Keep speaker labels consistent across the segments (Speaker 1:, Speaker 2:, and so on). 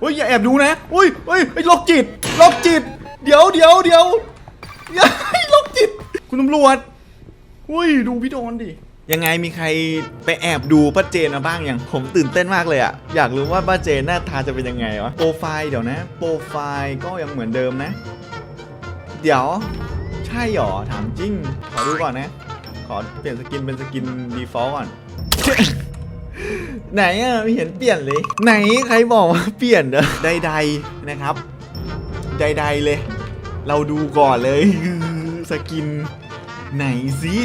Speaker 1: เฮ้ยอย่าแอบดูนะอุ้ยเฮ้ยเฮ้ยโรคจิตโรคจิต เดี๋ยวเดี๋ยวเดี๋ยวอย่าโรคจิต คุณตำรวจอุ้ยดูพี่โดนดิยังไงมีใครไปแอบดูป้าเจนมาบ้างอยังผมตื่นเต้นมากเลยอะอยากรู้ว่าป้าเจนหน้าตาจะเป็นยังไงวะโปรไฟล์เดี๋ยวนะ โปรไฟล์ก็ยังเหมือนเดิมนะ เดี๋ยว ใช่หรอถามจริง ขอดูก่อนนะ ขอเปลี่ยนสกินเป็นสกิน default ก่อน ไหนอะไม่เห็นเปลี่ยนเลย ไหนใครบอกว่าเปลี่ยนเด้อใดๆนะครับ ใดๆเลย เราดูก่อนเลยสกิน ไหนสิ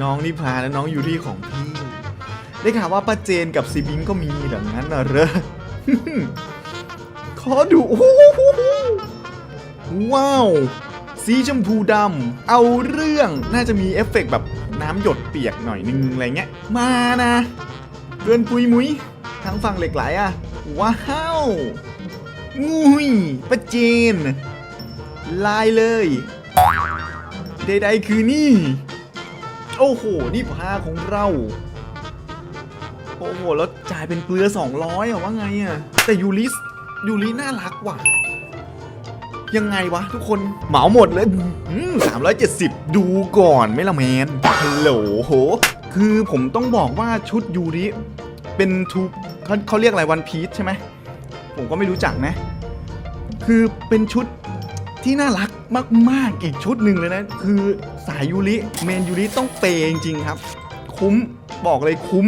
Speaker 1: น้องนิพาและน้องอยูรี่ของพี่ ได้ข่าวว่าป้าเจนกับซีบิงก็มีแบบนั้นน่ะเหรอขอดูโอ้โหว้าว สีชมพูดำ เอาเรื่องน่าจะมีเอฟเฟกต์แบบ น้ำหยดเปียกหน่อยนึงอะไรเงี้ย มานะเกินปุยมุยทางฝั่งเหล็กไหลอะว้าวงุยป้าเจน ลายเลยใดๆคือนี่ โอ้โห นี่พาของเรา โอ้โห แล้วจ่ายเป็นเกลือ 200อะว่าไงอะ แต่ยูริสยูริน่ารักว่ะ ยังไงวะทุกคนเหมาหมดเลยสามร้อยเจ็ดสิบดูก่อนไม่ละแมนฮัลโหลโหคือผมต้องบอกว่าชุดยูริเป็นทูเขาเขาเรียกอะไรวันพีชใช่ไหมผมก็ไม่รู้จักนะ คือเป็นชุดที่น่ารักมากๆอีกชุดหนึ่งเลยนะ คือสายยูริเมนยูริต้องเปย์จริงๆครับ คุ้มบอกเลยคุ้ม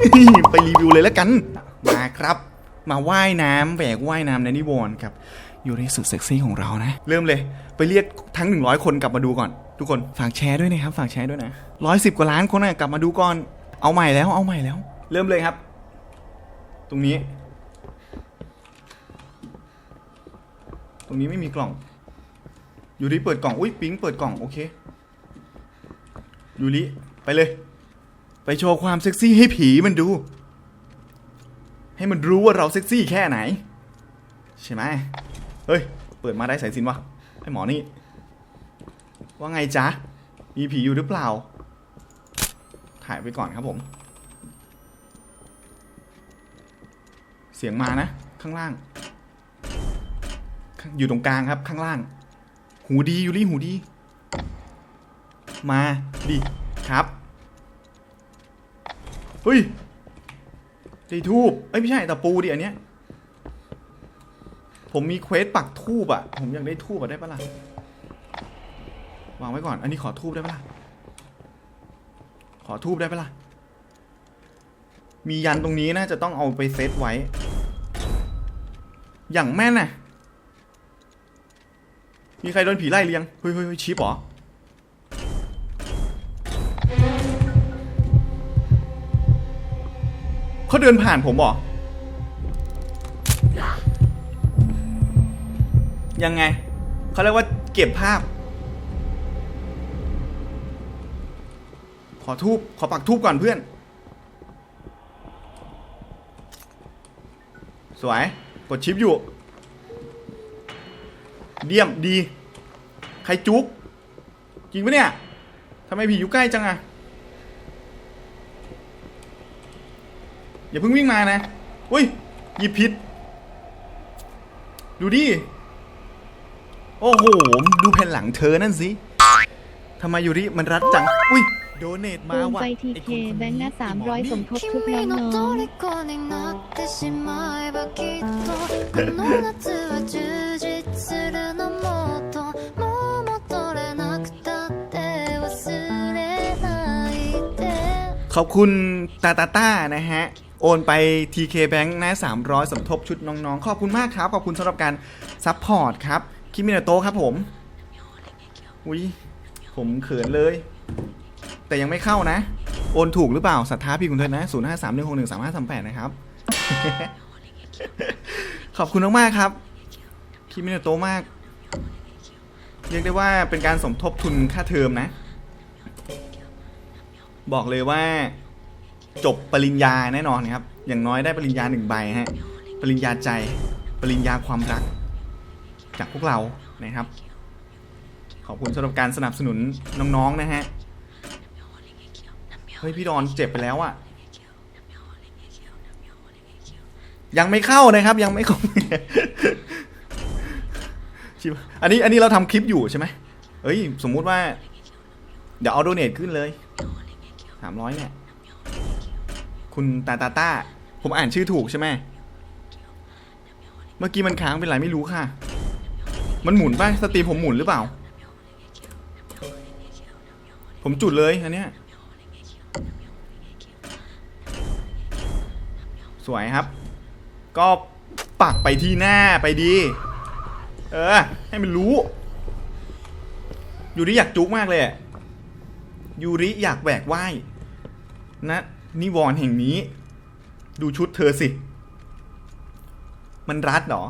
Speaker 1: นี่ไปรีวิวเลยแล้วกัน มาครับ มาว่ายน้ำแบกว่ายน้ำในนิวรณ์ครับยูริสุดเซ็กซี่ของเรานะ เริ่มเลย ไปเรียกทั้ง 100 คนกลับมาดูก่อน ทุกคนฝากแชร์ด้วยนะครับ ฝากแชร์ด้วยนะร้อยสิบกว่าล้านคนนะกลับมาดูก่อน เอาใหม่แล้วเอาใหม่แล้ว เริ่มเลยครับ ตรงนี้ ตรงนี้ไม่มีกล่องยูริเปิดกล่องอุ้ยปิ๊งเปิดกล่องโอเคยูริไปเลย ไปโชว์ความเซ็กซี่ให้ผีมันดู ให้มันรู้ว่าเราเซ็กซี่แค่ไหน ใช่ไหมเฮ้ย เปิดมาได้สายสินวะไอหมอนี่ ว่าไงจ๊ะ มีผีอยู่หรือเปล่า ถ่ายไปก่อนครับผม เสียงมานะ ข้างล่าง อยู่ตรงกลางครับข้างล่าง หูดียูรี่หูดี มาดิครับ เฮ้ย ตีทูบเอ้ยไม่ใช่ตะปูดิอันเนี้ย ผมมีเควสปักทูบอะผมอยากได้ทูบอะได้ปะล่ะ วางไว้ก่อน อันนี้ขอทูบได้ปะล่ะ ขอทูบได้ปะล่ะ มียันตรงนี้น่าจะต้องเอาไปเซตไว้ อย่างแม่นน่ะ มีใครโดนผีไล่เลียงเฮ้ยเฮ้ยเฮ้ยชิปหรอ ดินผ่านผมเหรอ ยังไง เขาเรียกว่าเก็บภาพ ขอทูบขอปักทูบก่อนเพื่อน สวย กดชิปอยู่ เดี่ยมดี ใครจุกจริงปะเนี่ยทำไมผีอยู่ใกล้จังอะ อย่าเพิ่งวิ่งมานะอุ้ยยีพิษดูดิ โอ้โห ดูแผ่นหลังเธอนั่นสิทำไมอยู่ดิมันรัดจัง อุ้ย โดเนทมาว่ะ
Speaker 2: ไฟทีเคแบงค์น้
Speaker 1: สามร้
Speaker 2: อ
Speaker 1: ย
Speaker 2: สมทบทุกน้อง
Speaker 1: ขอบคุณตาตาตานะฮะ โอนไป TK Bank นะ 300 สมทบชุดน้องๆ ขอบคุณมากครับ ขอบคุณสำหรับการซัพพอร์ตครับคิมินาโตครับผมอุ้ยผมเขินเลย แต่ยังไม่เข้านะ โอนถูกหรือเปล่าศรัทธาพี่คุณเถิดนะ 0 5 3 1 6 1 3 5 3 8 นะครับ ขอบคุณมากๆครับคิมินาโตมาก เรียกได้ว่าเป็นการสมทบทุนค่าเทอมนะ บอกเลยว่า จบปริญญาแน่นอนครับ อย่างน้อยได้ปริญญาหนึ่งใบฮะ ปริญญาใจ ปริญญาความรัก จากพวกเรานะครับ ขอบคุณสำหรับการสนับสนุนน้องๆนะฮะ เฮ้ยพี่ดอนเจ็บไปแล้วอะยังไม่เข้านะครับ ยังไม่เข้าชิบอันนี้อันนี้เราทำคลิปอยู่ใช่ไหมเอ้ย สมมุติว่า เดี๋ยวเอาโดเนทขึ้นเลยสามร้อยเนี่ย คุณตาตาตาผมอ่านชื่อถูกใช่ไหมเมื่อกี้มันค้างเป็นไรไม่รู้ค่ะ มันหมุนป่ะสตรีมผมหมุนหรือเปล่า ผมจุดเลยอันเนี้ยสวยครับ ก็ปักไปที่หน้าไปดี เออ ให้มันรู้ ยูริอยากจุกมากเลยยูริอยากแหวกว่ายนะ นิวรณ์แห่งนี้ ดูชุดเธอสิ มันรัดเหรอ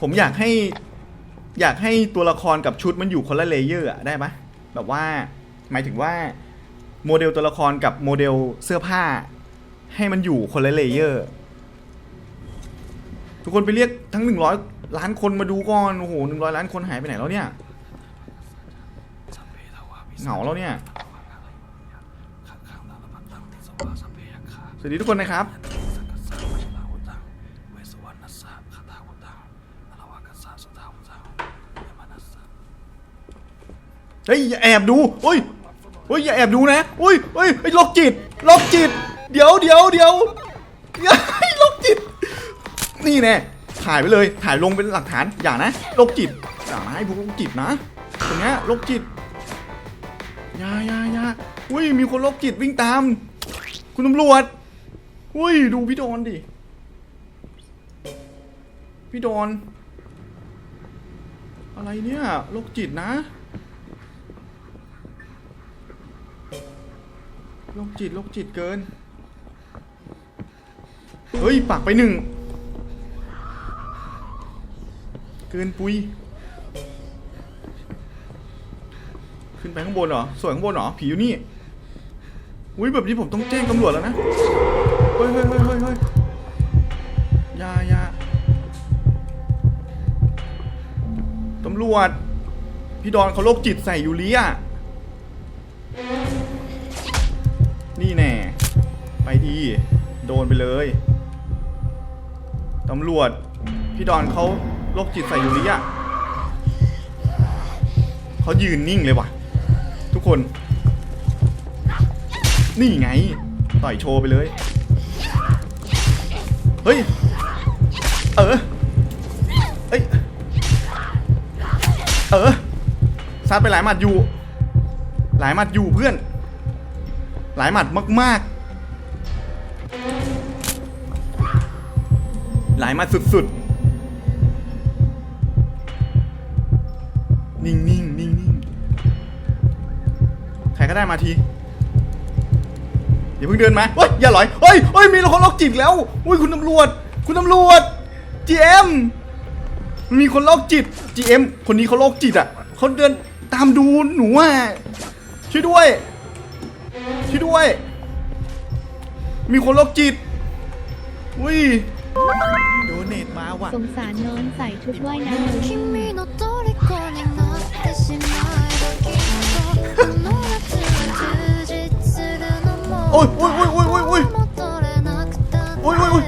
Speaker 1: ผมอยากให้ อยากให้ตัวละครกับชุดมันอยู่คนละเลเยอร์อะได้ปะแบบว่า หมายถึงว่า โมเดลตัวละครกับโมเดลเสื้อผ้า ให้มันอยู่คนละเลเยอร์ ทุกคนไปเรียกทั้งหนึ่งร้อยล้านคนมาดูก่อน โอ้โหหนึ่งร้อยล้านคนหายไปไหนแล้วเนี่ย เหงาแล้วเนี่ย สวัสดีทุกคนนะครับ เฮ้ยอย่าแอบดูเฮ้ยเฮ้ยอย่าแอบดูนะเฮ้ยเฮ้ยเฮ้โรคจิตโรคจิต เดี๋ยวเดี๋ยวเดี๋ยวเฮ้โรคจิต นี่แน่ถ่ายไปเลย ถ่ายลงเป็นหลักฐาน อย่านะโรคจิต อย่านะให้พวกโรคจิตนะตรงเนี้ยโรคจิต อย่าอย่าอย่าอุ้ยมีคนโรคจิตวิ่งตาม คุณตำรวจอุ้ยดูพี่ดอนดิ พี่ดอนอะไรเนี่ยโรคจิตนะโรคจิตโรคจิตเกิน เฮ้ยปักไปหนึ่ง เกินปุยขึ้นไปข้างบนเหรอ สวยข้างบนเหรอ ผีอยู่นี่ อุ้ยแบบนี้ผมต้องแจ้งตำรวจแล้วนะ เฮ้ยเฮ้ยเฮ้ยเฮ้ยเฮ้ยยายาตำรวจ พี่ดอนเขาโรคจิตใส่ยูริอะ นี่แน่ ไปดี โดนไปเลย ตำรวจ พี่ดอนเขาโรคจิตใส่ยูริอะเขายืนนิ่งเลยว่ะ ทุกคน นี่ไง ต่อยโชว์ไปเลย เฮ้ย เออเอ้ย เออซัดไปหลายหมัดอยู่ หลายหมัดอยู่เพื่อน หลายหมัดมาก ๆ หลายหมัดสุด ๆ นิ่งๆนิ่งนิ่งนิ่งใครก็ได้มาที อย่าเพิ่งเดินมาเฮ้ย อย่าหลอย เฮ้ยเฮ้ย มีคนล็อกจิตแล้วอุ้ย คุณตำรวจ คุณตำรวจ GM มันมีคนโรคจิต GM คนนี้เขาโรคจิตอ่ะเขาเดินตามดูหนูอ่ะ ช่วยด้วย ช่วยด้วย มีคนโรคจิต อุ้ย โดเนทมาว่ะ
Speaker 2: สงสารน้องใส่ชุดว่ายน้ำเลย
Speaker 3: 君の虜に
Speaker 1: โอ้ยโอ้ยโอ้ยโอ้ยโอ้ยโอ้ยโอ้ยโอ้ย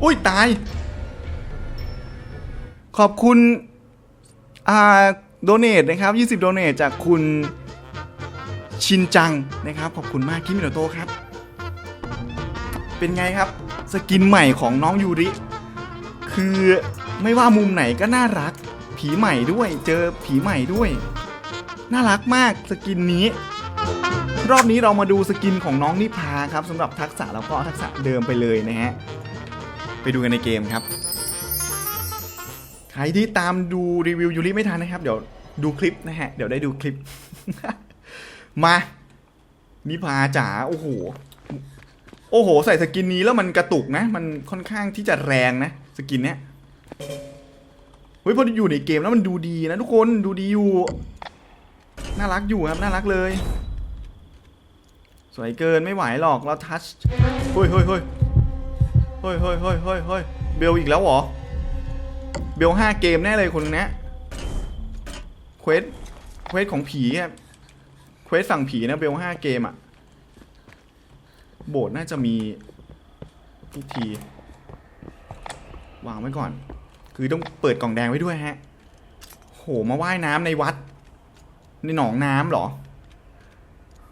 Speaker 1: โอ้ยตาย ขอบคุณ อ่าโดเนทนะครับ 20 โดเนทจากคุณชินจังนะครับ ขอบคุณมากคิมิโนโตครับ เป็นไงครับ สกินใหม่ของน้องยูริ คือไม่ว่ามุมไหนก็น่ารัก ผีใหม่ด้วย เจอผีใหม่ด้วย น่ารักมากสกินนี้ รอบนี้เรามาดูสกินของน้องนิพาครับสำหรับทักษะแล้วก็ทักษะเดิมไปเลยนะฮะ ไปดูกันในเกมครับ ใครที่ตามดูรีวิวยูริไม่ทันนะครับ เดี๋ยวดูคลิปนะฮะ เดี๋ยวได้ดูคลิป มา นิพาจ๋าโอ้โหโอ้โห ใส่สกินนี้แล้วมันกระตุกนะ มันค่อนข้างที่จะแรงนะ สกินเนี้ยเฮ้ยพออยู่ในเกมแล้วมันดูดีนะทุกคนดูดีอยู่ น่ารักอยู่ครับ น่ารักเลย สวยเกินไม่ไหวหรอกเราทัชเฮ้ยเฮ้ยเฮ้ยเฮ้ยเฮ้ยเฮ้ยเฮ้ยเฮ้ยเบลอีกแล้วเหรอ เบลห้าเกมแน่เลยคนนี้เควสเควสของผีอะเควสสั่งผีนะเบลห้าเกมอะโบสถ์น่าจะมีพิธีวางไว้ก่อน คือต้องเปิดกล่องแดงไว้ด้วยฮะ โห มาว่ายน้ำในวัด ในหนองน้ำเหรอ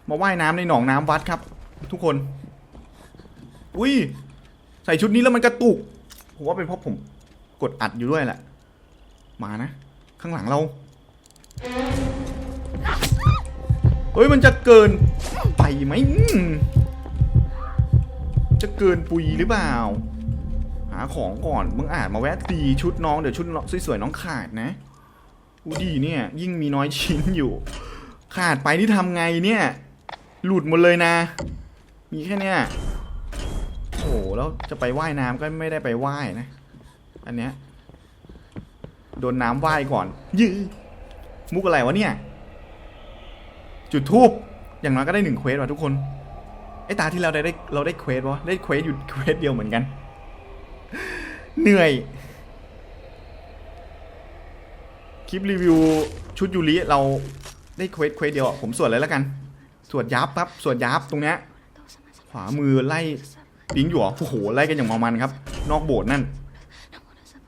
Speaker 1: มาว่ายน้ำในหนองน้ำวัดครับ ทุกคน อุ้ย ใส่ชุดนี้แล้วมันกระตุก ผมว่าเป็นเพราะผมกดอัดอยู่ด้วยแหละ มานะ ข้างหลังเรา เฮ้ย มันจะเกินไปไหม จะเกินปุยหรือเปล่า หาของก่อน มึงอาจมาแวะตีชุดน้อง เดี๋ยวชุดสวยๆน้องขาดนะ อูดีเนี่ย ยิ่งมีน้อยชิ้นอยู่ ขาดไปที่ทำไงเนี่ย หลุดหมดเลยนะ มีแค่เนี้ยโอ้โหแล้วจะไปว่ายน้ำก็ไม่ได้ไปว่ายนะ อันเนี้ยโดนน้ำว่ายก่อน ยื้อมุกอะไรวะเนี่ย จุดทูบอย่างน้อยก็ได้หนึ่งเควสว่ะทุกคนไอ้ตาที่เราได้ได้เราได้เควสวะได้เควสอยู่เควสเดียวเหมือนกัน เหนื่อย ค ลิปรีวิวชุดยูริเราได้เควสเควสเดียวผมสวดเลยแล้วกัน สวดยับครับสวดยับตรงเนี้ยขวามือไล่ปิงอยู่เหรอโอ้โหไล่กันอย่างมามันครับ นอกโบสถ์นั่น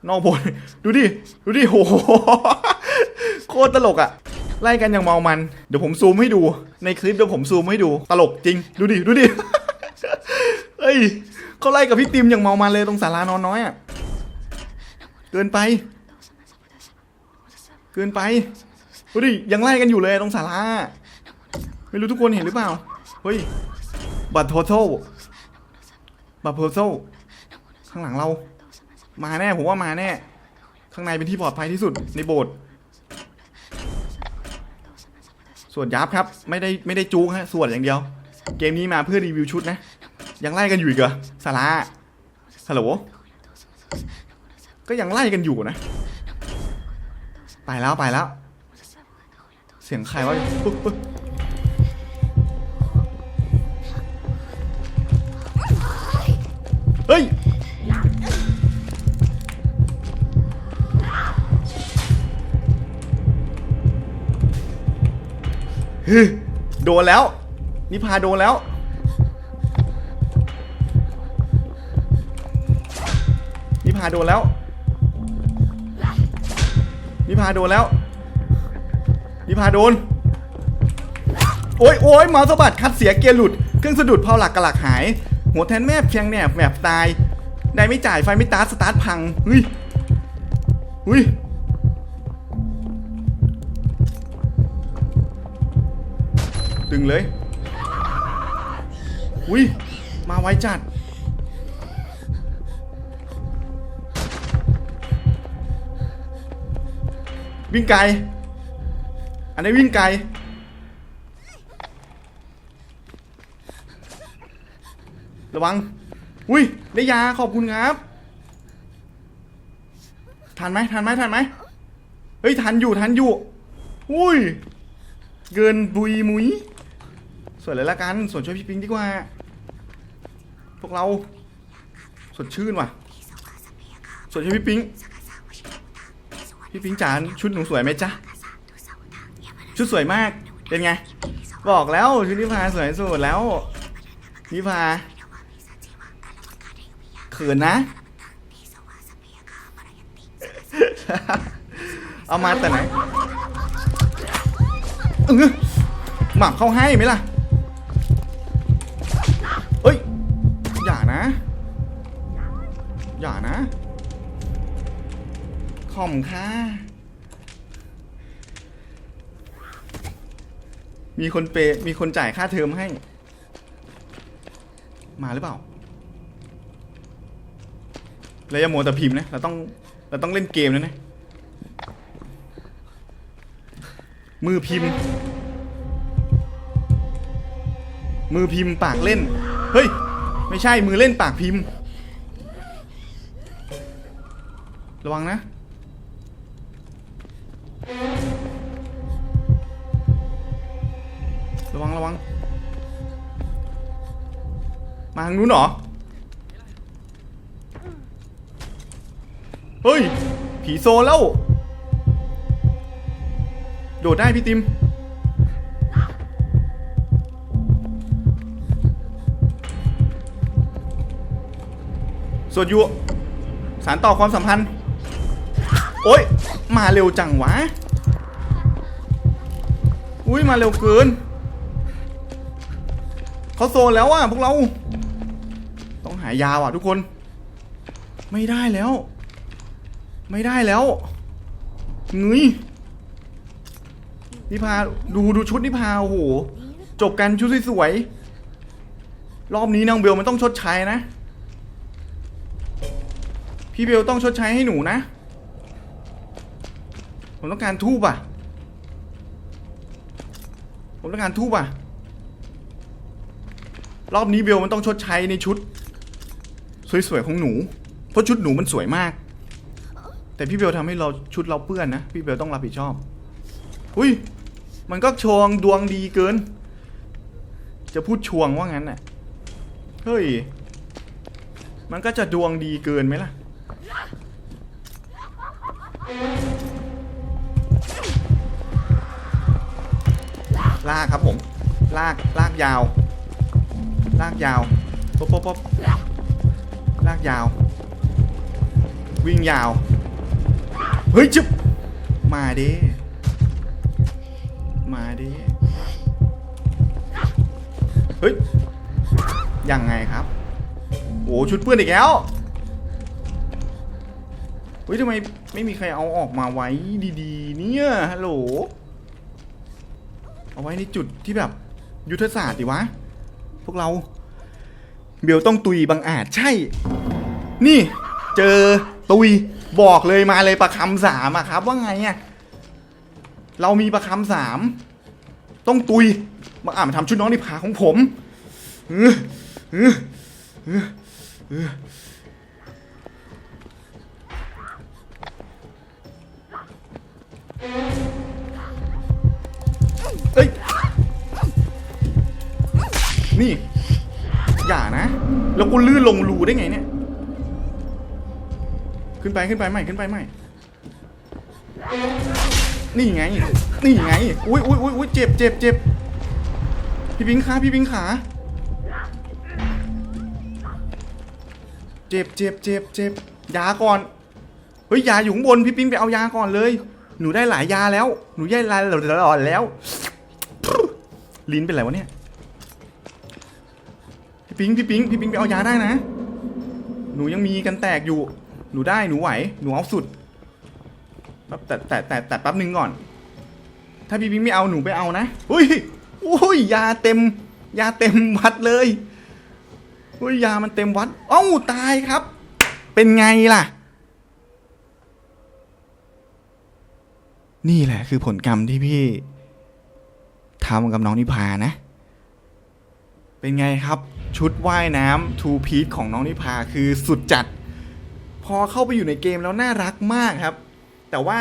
Speaker 1: นอกโบสถ์ดูดิดูดิโหโคตรตลกอะไล่กันอย่างเมามัน เดี๋ยวผมซูมให้ดู ในคลิปเดี๋ยวผมซูมให้ดู ตลกจริง ดูดิ ดูดิ เฮ้ยเขาไล่กับพี่ติมอย่างเมามันเลยตรงศาลานอนน้อยอะ เกินไป เกินไปดูดิยังไล่กันอยู่เลยตรงศาลาไม่รู้ทุกคนเห็นหรือเปล่า เฮ้ย บัตรโทโทบัตรโทโทข้างหลังเรา มาแน่ผมว่ามาแน่ ข้างในเป็นที่ปลอดภัยที่สุดในโบสถ์สวดยับครับ ไม่ได้ไม่ได้จูกฮะสวดอย่างเดียว เกมนี้มาเพื่อรีวิวชุดนะ ยังไล่กันอยู่อีกเหรอสาราฮัลโหลก็ยังไล่กันอยู่นะ ไปแล้วไปแล้ว เสียงใครวะอุ๊ยอุ๊ยเฮ้ย โดนแล้ว นิพาโดนแล้ว นิพาโดนแล้ว นิพาโดนแล้ว นิพาโดน โอ้ยโอ้ยเมาส์สะบัดคัดเสียเกียร์หลุด เครื่องสะดุดเผาหลักกระหลักหาย หัวแทนแม่เพียงแหนบแหมบตาย ได้ไม่จ่ายไฟไม่ตาร์ทสตาร์ทพังเฮ้ยเฮ้ยดึงเลย อุ้ย มาไวจัด วิ่งไกล อันนี้วิ่งไกล ระวัง อุ้ย ได้ยาขอบคุณครับ ทันไหมทันไหมทันไหมเฮ้ย ทันอยู่ ทันอยู่ อุ้ย เกินบุยมุยสวยเลยละกัน ส่วนช่วยพี่ปิงดีกว่า พวกเรา สดชื่นว่ะ ส่วนช่วยพี่ปิง พี่ปิงจ๋าชุดหนูสวยไหมจ๊ะ ชุดสวยมาก เป็นไง บอกแล้วชุดนิพาสวยสุดแล้วนิพาเขินนะ เอามาแต่ไหนเออหมักเข้าให้ไหมล่ะ อมค่ะ มีคนเปย์มีคนจ่ายค่าเทอมให้ มาหรือเปล่าแล้วอย่ามัวแต่พิมพ์นะ เราต้อง เราต้องเล่นเกมแล้วนะมือพิมพ์ มือพิมพ์ปากเล่น เฮ้ย ไม่ใช่มือเล่นปากพิมพ์ ระวังนะ มาทางนู้นเหรอ เฮ้ย ผีโซแล้ว โดดได้พี่ติมสวดยูสารต่อความสัมพันธ์ โอ้ย มาเร็วจังวะ อุ้ยมาเร็วเกินเขาโซนแล้วอะพวกเราายยาว่ะทุกคน ไม่ได้แล้ว ไม่ได้แล้วเงยนิพาดูดูชุดนิพาโอ้โหจบกันชุดสวยๆรอบนี้นางเบลมันต้องชดใช้นะ พี่เบลต้องชดใช้ให้หนูนะ ผมต้องการทูบอะ ผมต้องการทูบอะ รอบนี้เบลมันต้องชดใช้ในชุด สวยๆของหนู เพราะชุดหนูมันสวยมาก แต่พี่เบลทำให้เราชุดเราเปื้อนนะ พี่เบลต้องรับผิดชอบ อุ้ย มันก็ชงดวงดีเกิน จะพูดชวงว่างั้นน่ะ เฮ้ย มันก็จะดวงดีเกินไหมล่ะ ลากครับผม ลาก ลากยาว ลากยาว ป๊บป๊บป๊บ ลากยาว วิ่งยาว เฮ้ยจุ๊บมาดิมาดิเฮ้ยยังไงครับโอ้ชุดเปื้อนอีกแล้วเฮ้ยทำไมไม่มีใครเอาออกมาไว้ดีๆ เนี่ยฮัลโหลเอาไว้ในจุดที่แบบยุทธศาสตร์ดิวะ พวกเรา เบลต้องตุยบังอาจใช่ นี่เจอตุยบอกเลยมาเลยประคำสามอะครับ ว่าไงอะเรามีประคำสามต้องตุยบังอาจมาทำชุดน้องนิพาของผมเออเออเออเออเอ้ยนี่ อย่านะ แล้วกูลื่นลงรูได้ไงเนี่ย ขึ้นไปขึ้นไปใหม่ขึ้นไปใหม่ นี่ไง นี่ไง อุ้ยอุ้ยอุ้ยอุ้ยเจ็บเจ็บเจ็บพี่บิงขาพี่บิงขา เจ็บเจ็บเจ็บเจ็บยาก่อน เฮ้ยยาอยู่ข้างบนพี่ปิงไปเอายาก่อนเลย หนูได้หลายยาแล้ว หนูได้หลายหลอดแล้ว ลิ้นเป็นไรวะเนี่ย พี่ปิงพี่ปิงพี่ปิงไปเอายาได้นะ หนูยังมีกันแตกอยู่ หนูได้หนูไหว หนูเอาสุดแป๊บแต่แต่แต่แต่แป๊บหนึ่งก่อน ถ้าพี่ปิงไม่เอาหนูไปเอานะอุ้ยอุ้ยยาเต็ม ยาเต็มวัดเลยอุ้ยยามันเต็มวัดเอ้าตายครับ เป็นไงล่ะ นี่แหละคือผลกรรมที่พี่ทำกับน้องนิพานะ เป็นไงครับ ชุดว่ายน้ำทูพีทของน้องนิพาคือสุดจัด พอเข้าไปอยู่ในเกมแล้วน่ารักมากครับ แต่ว่า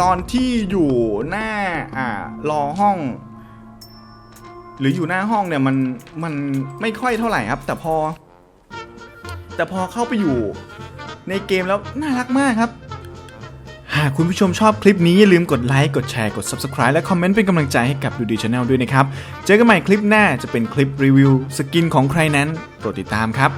Speaker 1: ตอนที่อยู่หน้าอ่ารอห้อง หรืออยู่หน้าห้องเนี่ยมันมันไม่ค่อยเท่าไหร่ครับ แต่พอ แต่พอเข้าไปอยู่ในเกมแล้วน่ารักมากครับ หากคุณผู้ชมชอบคลิปนี้ อย่าลืมกดไลค์ กดแชร์ กด Subscribe และคอมเมนต์เป็นกำลังใจให้กับดูดีชาแนลด้วยนะครับ เจอกันใหม่คลิปหน้าจะเป็นคลิปรีวิวสกินของใครนั้นโปรดติดตามครับ